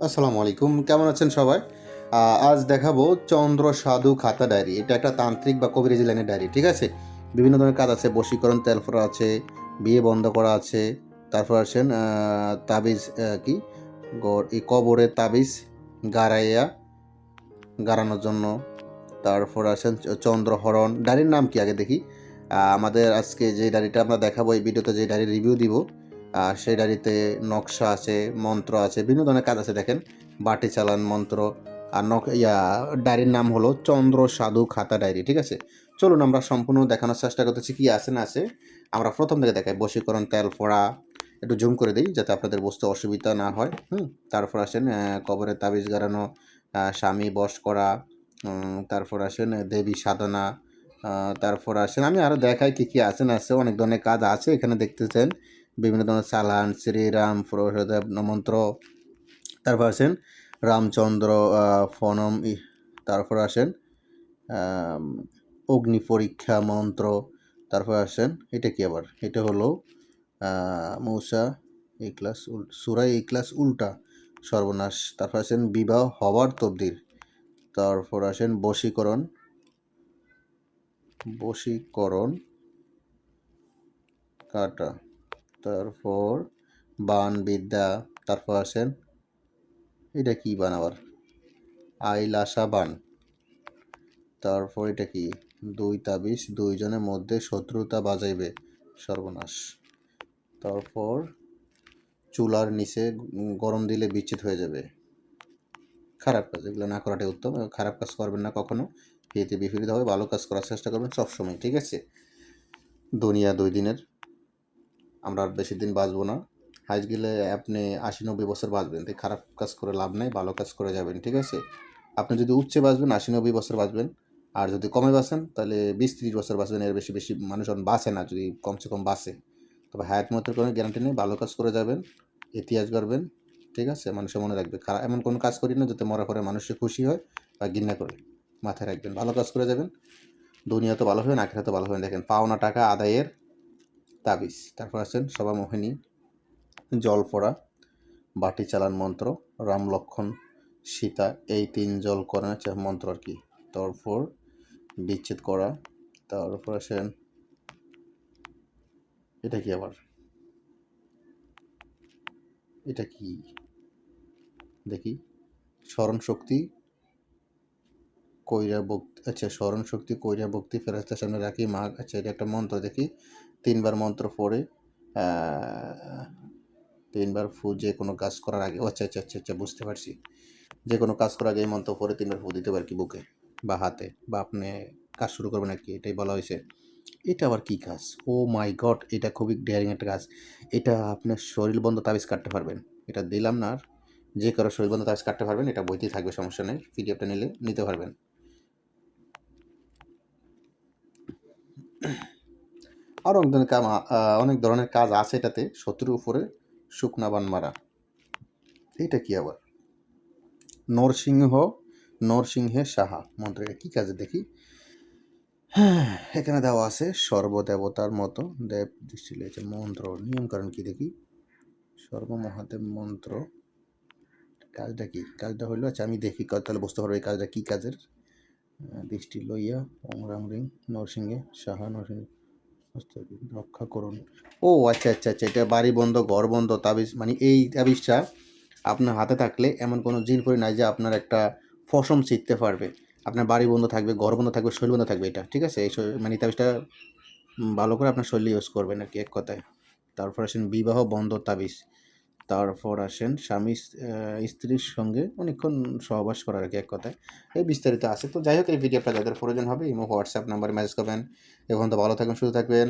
আসসালামু আলাইকুম কেমন আছেন সবাই? আজ দেখাবো চন্দ্র সাধু খাতা ডায়েরি। এটা একটা তান্ত্রিক বা কবিরাজি লাইনের ডায়েরি ঠিক আছে? বিভিন্ন ধরনের কাজ আছে বশীকরণ তেলফোড়া আছে বিয়ে বন্ধ করা আছে তারপর আহ, তাবিজ কি? এই কবরের তাবিজ গাড়াইয়া গাড়ানোর জন্য। তারপর আসেন চ- চন্দ্রহরণ। ডায়েরির নাম কি? আগে দেখি। আমাদের আজকে যে ডায়েরিটা আমরা দেখাবো এই ভিডিওতে যে ডায়েরি রিভিউ দিব আর সেই ডায়েরিতে নকশা আছে, মন্ত্র আছে, বিভিন্ন ধরনের কাজ আছে, দেখেন। বাটি চালান মন্ত্র, আর নক, ইয়া, ডায়েরির নাম হলো চন্দ্র সাধু খাতা ডায়েরি, ঠিক আছে? চলুন আমরা সম্পূর্ণ দেখানোর চেষ্টা করতেছি কী আছে, না আছে। আমরা প্রথম থেকে দেখাই, বশীকরণ তেল ফোড়া। একটু জুম করে দিই, যাতে আপনাদের বুঝতে অসুবিধা না হয়। হুম, তারপর আসেন কবরের তাবিজ গাড়ানো স্বামী বশ করা তারপর আসেন, দেবী সাধনা তারপর আসেন, আমি আরও দেখাই কী কী আছে, না আছে। অনেক ধরনের কাজ আছে, এখানে দেখতেছেন। বিভিন্ন ধরনের চালান, শ্রীরাম প্রসাদ মন্ত্র তারপর আসেন রামচন্দ্র ফনম তারপর আসেন অগ্নি পরীক্ষা মন্ত্র। তারপর আসেন, এটা কি আবার? এটা হলো মৌসা এই ক্লাস সুরাই এই ক্লাস উল্টা, সর্বনাশ। তারপর আসেন বিবাহ হওয়ার তবদির। তারপর আসেন বশীকরণ। বশীকরণ কাটা। তারপর বান বিদ্যা, তারপর আসেন, এটা কি বান আবার? আইলাসা বান। তারপর এটা কি? দুই তাবিজ, দুইজনের মধ্যে শত্রুতা বাজাইবে, সর্বনাশ। তারপর চুলার নিচে গরম দিলে বিচ্ছিত হয়ে যাবে। খারাপ কাজ, এগুলো না করাটাই উত্তম। খারাপ কাজ করবেন না কখনো। এতে বিপরীত হবে, ভালো কাজ করার চেষ্টা করবেন সবসময়, ঠিক আছে? দুনিয়া দুই দিনের। আমরা আর বেশি দিন বাঁচবো না। হাইজ গেলে আপনি আশি নব্বই বছর বাঁচবেন। তাই খারাপ কাজ করে লাভ নাই, ভালো কাজ করে যাবেন, ঠিক আছে? আপনি যদি উচ্চে বাঁচবেন, আশি নব্বই বছর বাঁচবেন। আর যদি কমে বাঁচেন, তাহলে বিশ ত্রিশ বছর বাঁচবেন, এর বেশি বেশি মানুষ এখন বাঁচে না, যদি কমসে কম বাঁচে। তবে হায়াত মতের কোনো গ্যারান্টি নেই, ভালো কাজ করে যাবেন, ইতিহাস করবেন ঠিক আছে? মানুষের মনে রাখবে। খারাপ এমন কোনো কাজ করি না যাতে মরা পরে মানুষে খুশি হয় বা ঘৃণা করে। মাথায় রাখবেন, ভালো কাজ করে যাবেন। দুনিয়া তো ভালো হবে না আখেরা তো ভালো হবে দেখেন, পাওনা টাকা আদায়ের তাবিজ। তারপর আছেন সভা মোহিনী জল পড়া, বাটি চালান মন্ত্র, রাম লক্ষণ, সীতা, এই তিন জল করা মন্ত্র আর কি। তারপর বিচ্ছেদ করা, তারপর আসেন, এটা কি আবার? এটা কি? দেখি, স্মরণ শক্তি, কইরা ভক্তি আচ্ছা স্মরণ শক্তি, কইরা ভক্তি ফেরাস্তার সামনে রাখি, মা আচ্ছা এটা একটা মন্ত্র দেখি। তিনবার মন্ত্র পড়ে তিনবার ফু, যে কোনো কাজ করার আগে আচ্ছা আচ্ছা আচ্ছা আচ্ছা বুঝতে পারছি। যে কোনো কাজ করার আগে এই মন্ত্র পড়ে, তিনবার ফু দিতে পারে কি বুকে বা হাতে বা আপনি কাজ শুরু করবেন আর কি এটাই বলা হয়েছে। এটা আবার কি কাজ? ও মাই গড, এটা খুবই ডেয়ারিং একটা কাজ। এটা আপনার শরীর বন্ধ তাবিজ কাটতে পারবেন। এটা দিলাম না আর, যে কারও শরীর বন্ধ তাবিজ কাটতে পারবেন, এটা বইতেই থাকবে, সমস্যা নেই, পিডিএফটা নিলে, নিতে পারবেন। আর অনেক ধরনের কাম অনেক ধরনের কাজ আছে এটাতে, শত্রুর উপরে শুকনা বান মারা। এটা কি আবার? নরসিংহ, নরসিংহে সাহা মন্ত্র এটা কি কাজে দেখি? হ্যাঁ এখানে দেওয়া আছে, সর্বদেবতার মতো দেব দৃষ্টি লেগেছে মন্ত্র। নিয়মকরণ কি দেখি? সর্বমহাদেব মন্ত্র। কাজটা কি? কাজটা হইল আচ্ছা আমি দেখি তাহলে বুঝতে পারব এই কাজটা কী কাজের। দৃষ্টি লইয়া রাম রিং, নরসিংহে সাহা, নরসিংহ রক্ষা করুন। ও আচ্ছা আচ্ছা আচ্ছা এটা বাড়ি বন্ধ, ঘর বন্ধ তাবিজ মানে এই তাবিজটা আপনার হাতে থাকলে এমন কোনো জিন করে নাই যে আপনার একটা ফসম শিখতে পারবে। আপনার বাড়ি বন্ধ থাকবে, ঘর বন্ধ থাকবে শরীর বন্ধ থাকবে এটা, ঠিক আছে? এই মানে তাবিজটা ভালো করে আপনার শৈলী ইউজ করবেন আর কি, এক কথায়। তারপর আসেন বিবাহ বন্ধ তাবিজ। তারপর আসেন স্বামী স্ত্রীর সঙ্গে অনেকক্ষণ সহবাস করার কি এক কথায়। এই বিস্তারিত আছে। তো যাই হোক, এই ভিডিওটা যাদের প্রয়োজন হবে, ইমো, হোয়াটসঅ্যাপ নাম্বারে মেসেজ করবেন। এখন তো ভালো থাকবেন, সুস্থ থাকবেন।